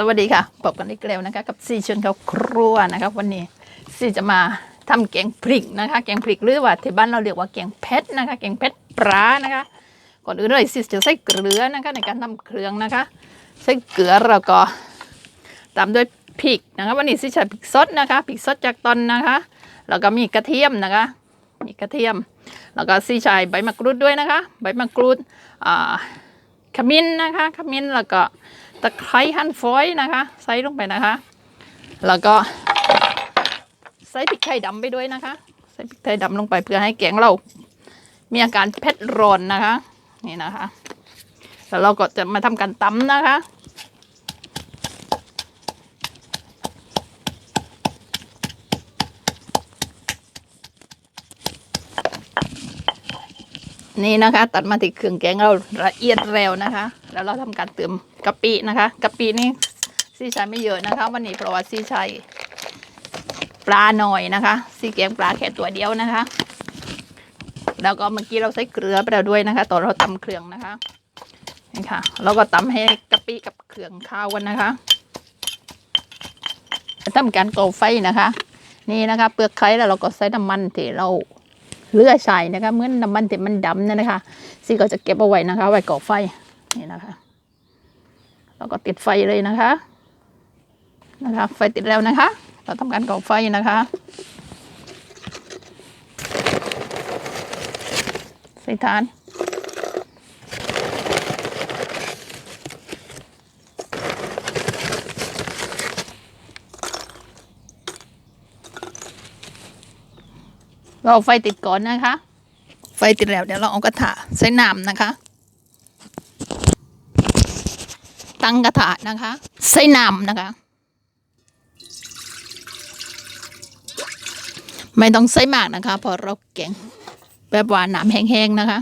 สวัสดีค่ะพบกันอีกแล้วนะคะ กับซีชวนเขาครัวนะคะวันนี้ซีจะมาทำแกงพริกนะคะ แกงพริกหรือว่าที่บ้านเราเรียกว่าแกงเพชรนะคะ แกงเพชรปลานะคะ ก่อนอื่นเลยซีจะใส่เกลือนะคะ ในการทำเครื่องนะคะ ใส่เกลือแล้วก็ตามด้วยพริกนะคะ วันนี้ซีใช้พริกสดนะคะพริกสดจากตอนนะคะแล้วก็มีกระเทียมนะคะ มีกระเทียม แล้วก็ซีใช้ใบมะกรูดด้วยนะคะ ใบมะกรูดอ่าขมิ้นนะคะขมิ้นแล้วก็ ตะไคร้หั่นฝอยนะคะ ใส่ลงไปนะคะ แล้วก็ใส่พริกไทยดำไปด้วยนะคะ ใส่พริกไทยดำลงไปเพื่อให้แกงเรา มีอาการเผ็ดร้อนนะคะ นี่นะคะ แล้วเราก็จะมาทำการตำนะคะนี่นะคะ ตัดมาที่เครื่องแกงเราละเอียดแล้วนะคะ แล้วเราทำการเติมกะปินะคะกะปินี่ซีใช้ไม่เยอะนะคะ วันนี้เพราะว่าซีใช้ปลาหน่อยนะคะซีแกงปลาแค่ตัวเดียวนะคะ แล้วก็เมื่อกี้เราใส่เกลือไปแล้วด้วยนะคะตอนเราตำเครื่องนะคะนี่ค่ะเราก็ตำให้กะปิกับเครื่องข้าวกันนะคะทำการก่อไฟนะคะ นี่นะคะ เปลือกไข่แล้วเราก็ใส่น้ำมันที่เราเลือใส่นะคะเมื่อน้ำมันที่มันดำเนี่ยนะคะซีก็จะเก็บเอาไว้นะคะ ไว้ก่อไฟ นี่นะคะแล้วก็ติดไฟเลยนะคะนะคะ ไฟติดแล้วนะคะ เราทำการก่อไฟนะคะ ใส่ทานเราเอาไฟติดก่อนนะคะ ไฟติดแล้วเดี๋ยวเราเอากระถาใส่น้ำนะคะ ตั้งกระถานะคะ ใส่น้ำนะคะ ไม่ต้องใส่มากนะคะเพอเราแกงแบบหวานน้ำแห้งๆนะคะ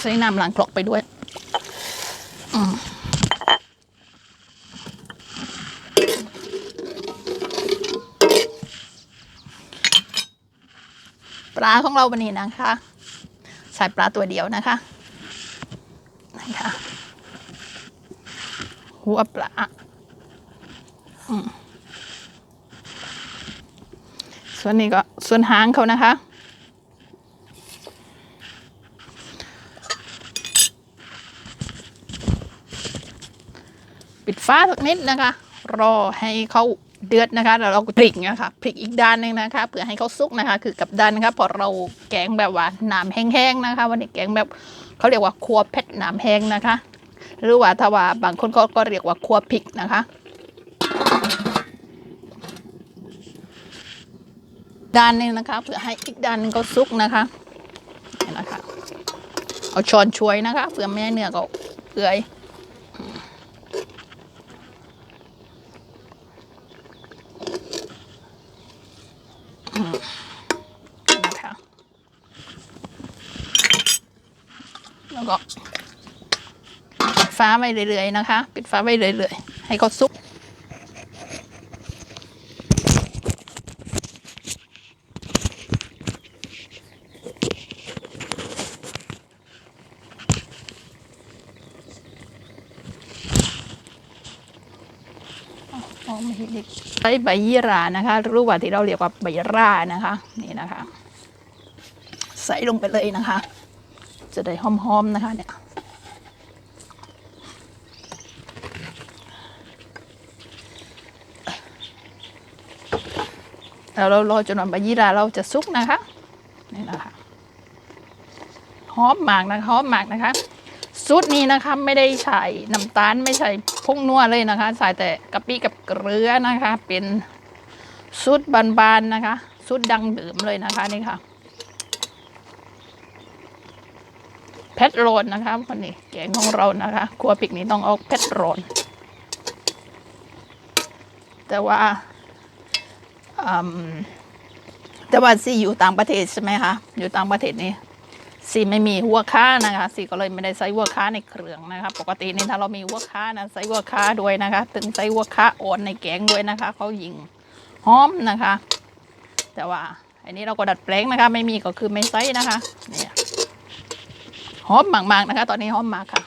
ใส่น้ำล้างครกไปด้วย ปลาของเราวันนี้นะคะ ใส่ปลาตัวเดียวนะคะนะคะหัวปลาส่วนนี้ก็ส่วนหางเขานะคะ ปิดฟ้าสักนิดนะคะ รอให้เขาเดือดนะคะแล้วเราพลิกนะคะพลิกอีกด้านหนึ่งนะคะเพื่อให้เขาสุกนะคะ คือกับด้านนะคะพอเราแกงแบบว่าน้ำแห้งๆนะคะ วันนี้แกงแบบเขาเรียกว่าครัวเผ็ดน้ำแห้งนะคะ หรือว่าถ้าว่าบางคนก็ก็เรียกว่าครัวพริกนะคะ ด้านนึงนะคะ เพื่อให้อีกด้านนึงเขาสุกนะคะนี่นะคะ เอาช้อนช่วยนะคะเพื่อไม่ให้เนื้อเขาเปื่อย นะคะแล้วก็ปิดฟ้าไว้เรื่อยๆนะคะ ปิดฟ้าไว้เรื่อยๆ ให้เขาซุก อ๋อไม่เห็นอีกใช้ใบยี่รานะคะรือว่าที่เราเรียกว่าใบร่านะคะนี่นะคะ ใส่ลงไปเลยนะคะ จะได้หอมๆนะคะเนี่ยแล้วเรารอจนกว่าใบยี่ราเราจะสุกนะคะนี่นะคะหอมมากนะคะหอมมากนะคะ สูตรนี้นะคะไม่ได้ใส่น้ำตาลไม่ใส่พงนัวเลยนะคะ ใส่แต่กะปิกับเกลือนะคะ เป็นสูตรบานๆนะคะสูตรดังเดิมเลยนะคะนี่ค่ะเพชรโรนนะคะวันนี้แกงของเรานะคะครัวพริกนี้ต้องเอาเพชรโรนแต่ว่าแต่ว่าซี่อยู่ต่างประเทศใช่ไหมคะอยู่ต่างประเทศนี่ สีไม่มีหัวค้านะคะสีก็เลยไม่ได้ใส่หัวค้าในเครื่องนะคะ ปกตินี่ถ้าเรามีหัวค้านะใส่หัวค้าด้วยนะคะ ถึงใส่หัวค้าอ่อนในแกงด้วยนะคะเขายิงหอมนะคะ แต่ว่าอันนี้เราก็ดัดแปลงนะคะ ไม่มีก็คือไม่ใส่นะคะเนี่ยหอมมากๆนะคะ ตอนนี้หอมมากค่ะ